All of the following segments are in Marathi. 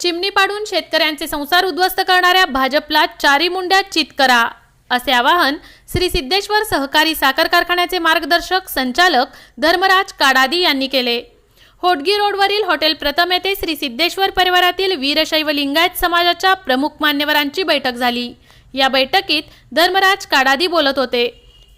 चिमणी पाडून शेतकऱ्यांचे संसार उद्ध्वस्त करणाऱ्या भाजपला चारी मुंड्या चित करा असे आवाहन श्री सिद्धेश्वर सहकारी साखर कारखान्याचे मार्गदर्शक संचालक धर्मराज काडादी यांनी केले. होटगी रोडवरील हॉटेल प्रथम येथे श्री सिद्धेश्वर परिवारातील वीरशैव लिंगायत समाजाच्या प्रमुख मान्यवरांची बैठक झाली. या बैठकीत धर्मराज काडादी बोलत होते.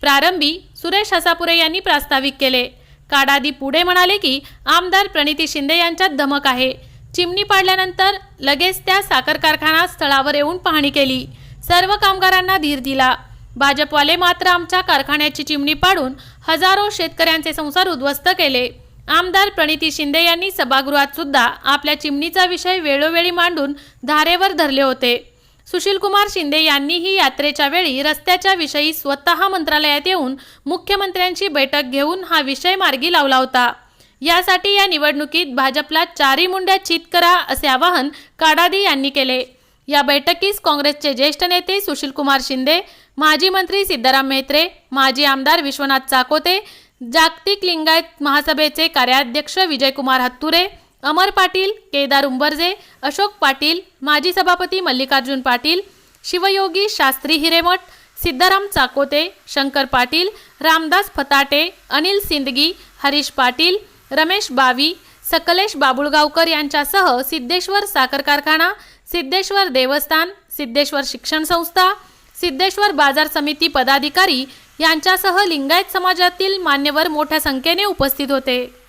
प्रारंभी सुरेश हसापुरे यांनी प्रास्ताविक केले. काडादी पुढे म्हणाले की आमदार प्रणिती शिंदे यांच्यात धमक आहे. चिमणी पाडल्यानंतर लगेच त्या साखर कारखाना स्थळावर येऊन पाहणी केली. सर्व कामगारांना धीर दिला. भाजपवाले मात्र आमच्या कारखान्याची चिमणी पाडून हजारो शेतकऱ्यांचे संसार उद्ध्वस्त केले. आमदार प्रणिती शिंदे यांनी सभागृहात सुद्धा आपल्या चिमणीचा विषय वेळोवेळी मांडून धारेवर धरले होते. सुशीलकुमार शिंदे यांनीही यात्रेच्या वेळी रस्त्याच्या विषयी स्वतः मंत्रालयात येऊन मुख्यमंत्र्यांची बैठक घेऊन हा विषय मार्गी लावला होता. यासाठी या निवडणुकीत भाजपला चारी मुंड्या चित करा असे आवाहन काडादी यांनी केले. या बैठकीस काँग्रेसचे ज्येष्ठ नेते सुशीलकुमार शिंदे माजी मंत्री सिद्धाराम मेहत्रे माजी आमदार विश्वनाथ चाकोते जागतिक लिंगायत महासभेचे कार्याध्यक्ष विजयकुमार हत्तुरे अमर पाटील केदार उंबरजे अशोक पाटील माजी सभापती मल्लिकार्जुन पाटील शिवयोगी शास्त्री हिरेमठ सिद्धाराम चाकोते शंकर पाटील रामदास फताटे अनिल सिंदगी हरीश पाटील रमेश बावी सकलेश बाबुळगावकर यांच्यासह सिद्धेश्वर साखर कारखाना सिद्धेश्वर देवस्थान सिद्धेश्वर शिक्षण संस्था सिद्धेश्वर बाजार समिती पदाधिकारी यांच्यासह लिंगायत समाजातील मान्यवर मोठ्या संख्येने उपस्थित होते.